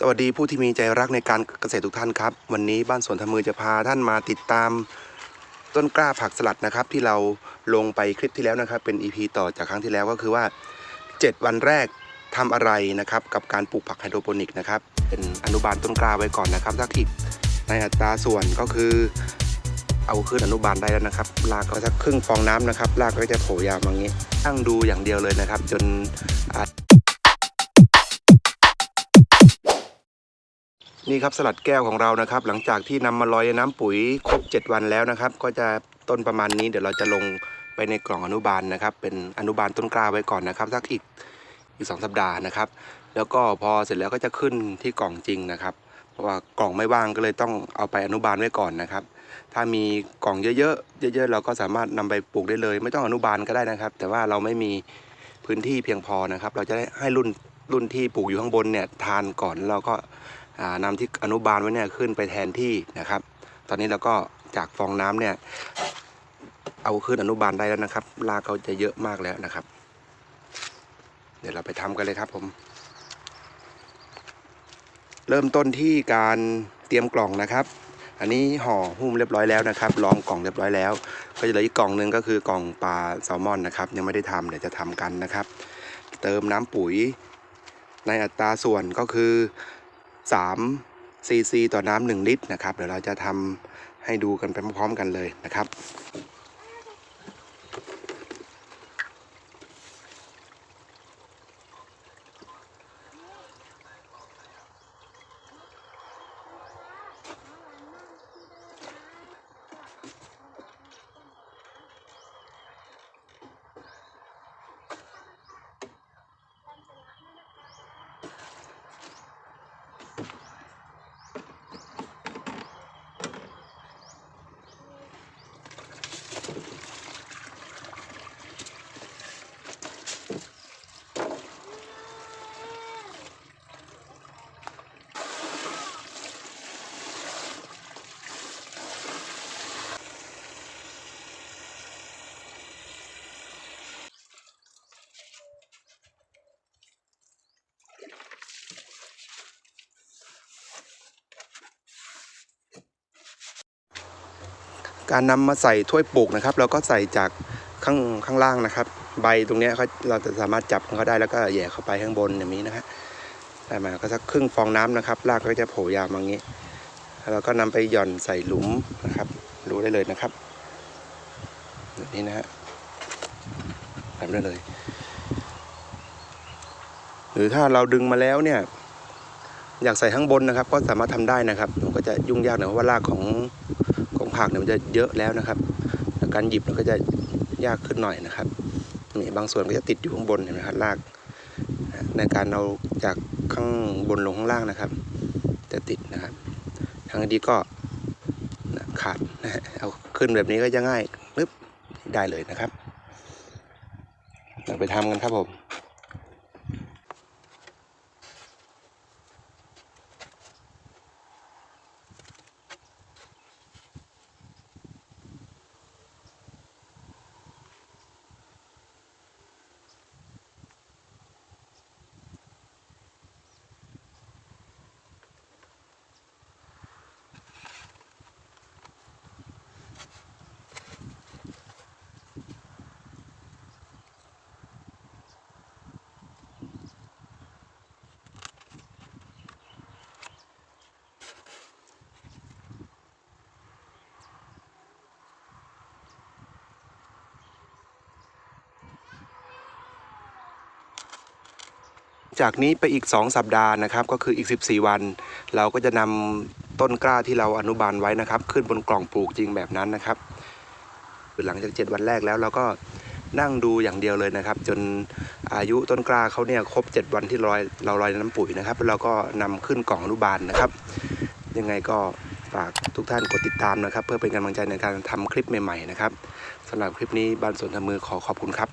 สวัสดีผู้ที่มีใจรักในการเกษตรทุกท่านครับ วันนี้บ้านสวนทำมือจะพาท่านมาติดตาม ต้นกล้าผักสลัดนะครับ ที่เราลงไปคลิปที่แล้วนะครับ เป็น EP ต่อจากครั้งที่แล้วก็คือว่า 7 วันแรกทำอะไรนะครับ กับการปลูกผักไฮโดรโปนิกนะครับ เป็นอนุบาลต้นกล้าไว้ก่อนนะครับสักอีกในอัตราส่วนก็คือ เอาขึ้นอนุบาลได้แล้วนะครับรากก็สักครึ่งฟองน้ำนะครับรากก็จะโผล่ยาวมาอย่างนี้ตั้งดูอย่างเดียวเลยนะครับ จน นี่ครับสลัดแก้วของเรานะครับ หลังจากที่นำมาลอยในน้ำปุ๋ยครบ 7 วันแล้วนะครับ ก็จะต้นประมาณนี้เดี๋ยวเราจะลงไปในกล่องอนุบาลนะครับ เป็นอนุบาลต้นกล้าไว้ก่อนนะครับสักอีกอีกสองสัปดาห์นะครับ แล้วก็พอเสร็จแล้วก็จะขึ้นที่กล่องจริงนะครับ เพราะว่ากล่องไม่ว่างก็เลยต้องเอาไปอนุบาลไว้ก่อนนะครับ ถ้ามีกล่องเยอะๆเยอะ ๆ เราก็สามารถนำไปปลูกได้เลย ไม่ต้องอนุบาลก็ได้นะครับ แต่ว่าเราไม่มีพื้นที่เพียงพอนะครับ เราจะได้ให้รุ่นรุ่นที่ปลูกอยู่ข้างบนเนี่ยทานก่อนแล้วเราก็ อ่านำที่อนุบาลไว้เนี่ยขึ้นไปแทนที่นะครับ ตอนนี้เราก็จากฟองน้ำเนี่ยเอาขึ้นอนุบาลได้แล้วนะครับรากเขาจะเยอะมากแล้วนะครับ เดี๋ยวเราไปทำกันเลยครับผม เริ่มต้นที่การเตรียมกล่องนะครับ อันนี้ห่อหุ้มเรียบร้อยแล้วนะครับรองกล่องเรียบร้อยแล้ว ก็จะเหลืออีกกล่องหนึ่งก็คือกล่องปลาแซลมอนนะครับ ยังไม่ได้ทำเดี๋ยวจะทำกันนะครับ เติมน้ำปุ๋ยในอัตราส่วนก็คือ 3ซีซีต่อน้ำ1ลิตรนะครับ เดี๋ยวเราจะทำให้ดูกันไปพร้อมๆกันเลยนะครับ การนำมาใส่ถ้วยปลูกนะครับ เราก็ใส่จากข้างข้างล่างนะครับ ใบตรงนี้เขาเราจะสามารถจับเขาได้แล้วก็แย่เข้าไปข้างบนอย่างนี้นะฮะได้มาก็สักครึ่งฟองน้ำนะครับรากก็จะโผล่ยาวมาอย่างนี้แล้วเราก็นำไปหย่อนใส่หลุมนะครับรู้ได้เลยนะครับแบบนี้นะฮะทำได้เลย หรือถ้าเราดึงมาแล้วเนี่ย อยากใส่ข้างบนนะครับ ก็สามารถทำได้นะครับมันก็จะยุ่งยากหน่อยเพราะว่ารากของ ผักเนี่ยมันจะเยอะแล้วนะครับ การหยิบมันก็จะยากขึ้นหน่อยนะครับนี่บางส่วนก็จะติดอยู่ข้างบนเห็นไหมครับรากในการเอาจากข้างบนลงข้างล่างนะครับ จะติดนะครับ ทางดีก็ขาดนะเอาขึ้นแบบนี้ก็จะง่ายปึ๊บได้เลยนะครับเราไปทำกันครับผม จากนี้ไปอีก 2 สัปดาห์นะครับ ก็คืออีก 14 วัน เราก็จะนำต้นกล้าที่เราอนุบาลไว้นะครับ ขึ้นบนกล่องปลูกจริงแบบนั้นนะครับหลังจาก 7 วันแรกแล้วเราก็นั่งดูอย่างเดียวเลยนะครับ จนอายุต้นกล้าเขาเนี่ยครบ 7 วันที่ลอยเราลอยนน้ำปุ๋ยนะครับแล้วเราก็นำขึ้นกล่องอนุบาลนะครับ ยังไงก็ฝากทุกท่านกดติดตามนะครับ เพื่อเป็นกำลังใจในการทำคลิปใหม่ๆนะครับสำหรับคลิปนี้บ้านสวนทำมือขอขอบคุณครับ